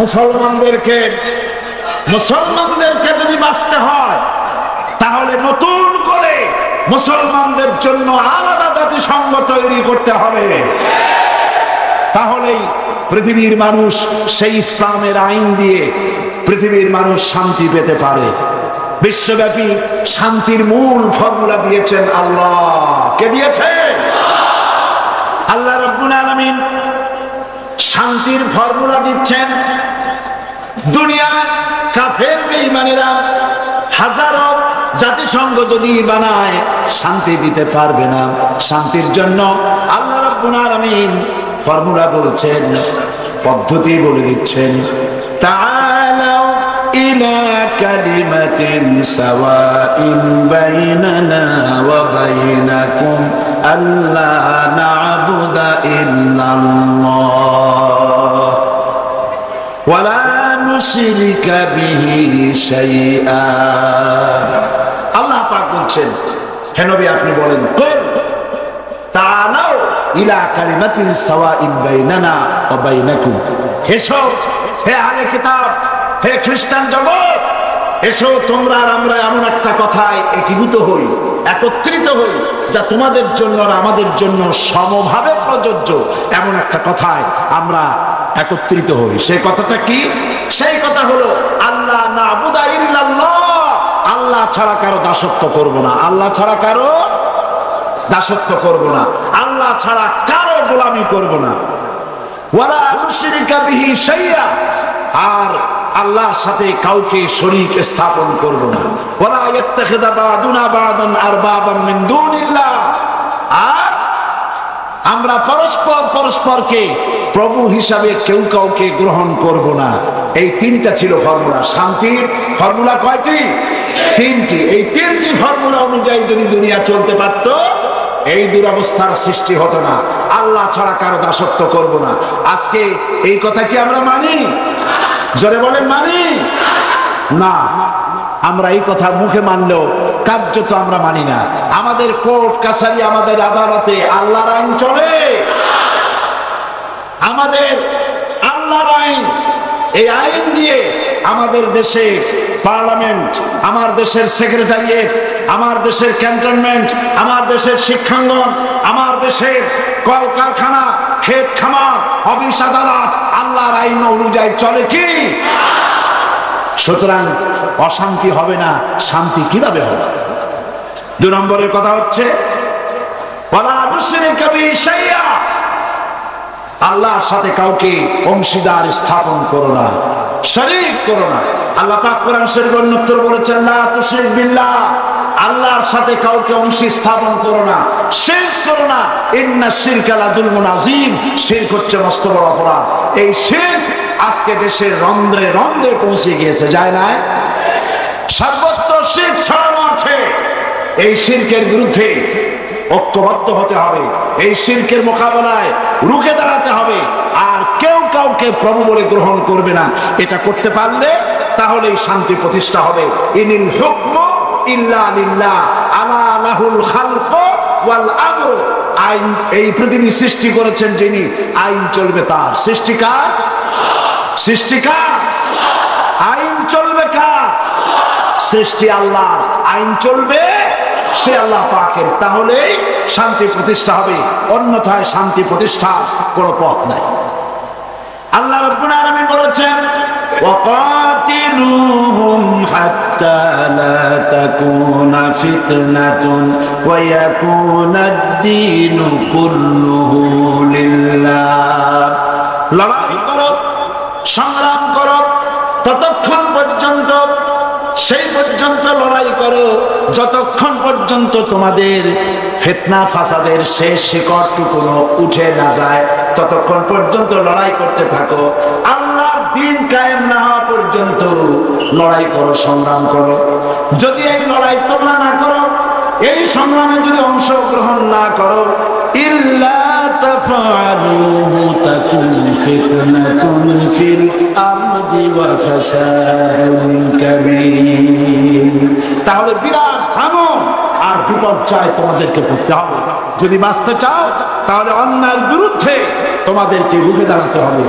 মুসলমানদেরকে মুসলমানদেরকে যদি বাঁচতে হয়, তাহলে নতুন করে মুসলমানদের জন্য আলাদা জাতিসংঘ তৈরি করতে হবে। তাহলেই পৃথিবীর মানুষ সেই ইসলামের আইন দিয়ে পৃথিবীর মানুষ শান্তি পেতে পারে। বিশ্বব্যাপী শান্তির মূল ফর্মুলা দিয়েছেন আল্লাহ। কে দিয়েছেন? আল্লাহ রব্বুল আলামিন শান্তির ফর্মুলা দিচ্ছেন দুনিয়ার কাফের হাজারো জাতিসংঘ যদি বানায়, শান্তি দিতে পারবে না। শান্তির জন্য আল্লাহ রাব্বুল ফর্মুলা বলছেন, পদ্ধতি বলে দিচ্ছেন, তাআলাউ ইলা কালিমাতিন সাওয়াইন বাইনানা ওয়া বাইনাকুম আল্লা না'বুদা ইল্লাল্লাহ। আল্লাহ পাক বলছেন, হে নবী, আপনি বলেন তাআলাউ ইলা কালিমাতিন সাওয়াইন বাইনানা ও বাইনাকুম। এসো হে আহলে কিতাব, হে খ্রিস্টান জগৎ এসো তোমরা আর আমরা এমন একটা কথায় একীভূত হই, একত্রিত হই, যা তোমাদের জন্য আর আমাদের জন্য সমভাবে প্রযোজ্য। এমন একটা কথায় আমরা একত্রিত হই। সেই কথাটা কি? সেই কথা হলো আল্লাহ না আল্লাহ ছাড়া কারও দাসত্ব করব না। আল্লাহ ছাড়া কারও দাসত্ব করব না। আল্লাহ ছাড়া কারও গোলামি করব না। ওয়ালা শাইয়া আর আল্লাহর সাথে কাউকে শরীক স্থাপন করব না। আর আমরা পরস্পর পরস্পরকে প্রভু হিসাবে কেউ কাউকে গ্রহণ করব না। এই তিনটা ছিল ফর্মুলা। শান্তির ফর্মুলা কয়টি? তিনটি। এই তিনটি ফর্মুলা অনুযায়ী যদি দুনিয়া চলতে পারত, এই দুরবস্থার সৃষ্টি হতো না। আল্লাহ ছাড়া কারও দাসত্ব করব না। আজকে এই কথা কি আমরা মানি? জোরে বলেন মানি। না, আমরা এই কথা মুখে মানলেও কার্যত আমরা মানি না। আমাদের কোর্ট, কাছারি আমাদের আদালতে আল্লাহর আইন চলে। আমাদের আল্লাহর আইন, এই আইন দিয়ে আমাদের দেশে পার্লামেন্ট, আমার দেশের সেক্রেটারিয়েট, আমার দেশের ক্যান্টনমেন্ট, আমার দেশের শিক্ষাঙ্গন, আমার দেশের কলকারখানা, ক্ষেত খামার অফিস আদালত আল্লাহর আইন অনুযায়ী চলে কি? সুতরাং অশান্তি হবে না, শান্তি কীভাবে হবে? দু নম্বরের কথা হচ্ছে আল্লাহর সাথে কাউকে অংশীদার স্থাপন করো না, শরীক করো না। আল্লাহ পাক কোরআন শরীফ অন্যত্র বলেছেন, লা তুশরিক বিল্লাহ। আল্লাহর সাথে কাউকে অংশী স্থাপন করো না শিরক করো না। ইন্না শিরকা লাযুলমুন আযীম। শিরক হচ্ছে মস্ত বড় অপরাধ। এই শিরক আজকে দেশের রন্ধ্রে রন্ধ্রে পৌঁছে গিয়েছে, যায় না সর্বত্র শিরক ছড়ানো আছে। এই শিরকের বিরুদ্ধে ঐক্যবদ্ধ হতে হবে। এই শিরকের মোকাবেলায় রুখে দাঁড়াতে হবে। আর কেউ কাউকে প্রভু বলে গ্রহণ করবে না। এটা করতে পারলে তাহলেই শান্তি প্রতিষ্ঠা হবে। ইনিল হুকম আইন এই পৃথিবী সৃষ্টি করেছেন আইন চলবে তার। সৃষ্টিকার সৃষ্টিকার আইন চলবে কার? সৃষ্টি আইন চলবে সে আল্লাহ তাহলে শান্তি প্রতিষ্ঠা হবে। অন্যথায় শান্তি প্রতিষ্ঠা কোনো পথ নাই। আল্লাহ বলেছেন حتى لا تكون فتنة ويكون الدين كله لله লড়াই করো সংগ্রাম করো ততক্ষণ পর্যন্ত সেই পর্যন্ত লড়াই করো যতক্ষণ পর্যন্ত তোমাদের ফেতনা ফাসাদের শেষ শিকড়টুকুনো উঠে না যায় ততক্ষণ পর্যন্ত লড়াই করতে থাকো আল্লাহর দিন কায়েম না হওয়া পর্যন্ত লড়াই করো সংগ্রাম করো যদি এই লড়াই তোমরা না করো এই সংগ্রামে যদি অংশগ্রহণ না করো ইল্লা تفعلوه تكن فتنة في الأرض وفساد كبير তাহলে বিরাট ভাঙন আর বিপর্যয় তোমাদেরকে পড়তে হবে যদি বাঁচতে চাও তাহলে অন্যায়ের বিরুদ্ধে তোমাদেরকে রুখে দাঁড়াতে হবে